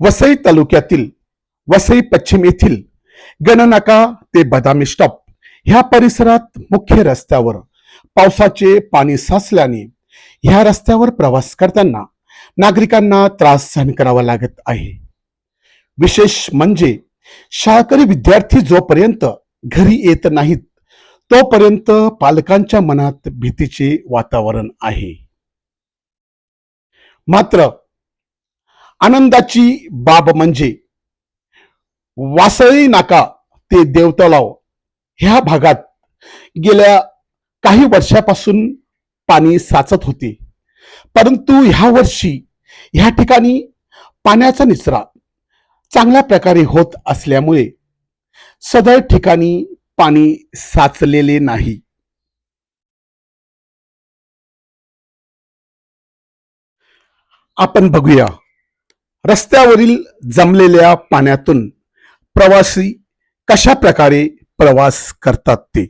वसई तालुक्यातील वसई पश्चिम येथील गणनाका ते बदामी स्टॉप ह्या परिसरात मुख्य रस्त्यावर पावसाचे पाणी साचल्याने ह्या रस्त्यावर प्रवास करताना नागरिकांना त्रास सहन करावा लागत आहे. विशेष म्हणजे शाळकरी विद्यार्थी जोपर्यंत घरी येत नाहीत तोपर्यंत पालकांच्या मनात भीतीचे वातावरण आहे. मात्र आनंदाची बाब म्हणजे वासळी नाका ते देवतलाव. ह्या भागात गेल्या काही वर्षापासून पाणी साचत होते. परंतु ह्या वर्षी ह्या ठिकाणी पाण्याचा निचरा चांगल्या प्रकारे होत असल्यामुळे सदर ठिकाणी पाणी साचलेले नाही. आपण बघूया. रस्त्यावरील जमलेल्या पाण्यातून प्रवासी कशा प्रकारे प्रवास करतात ते?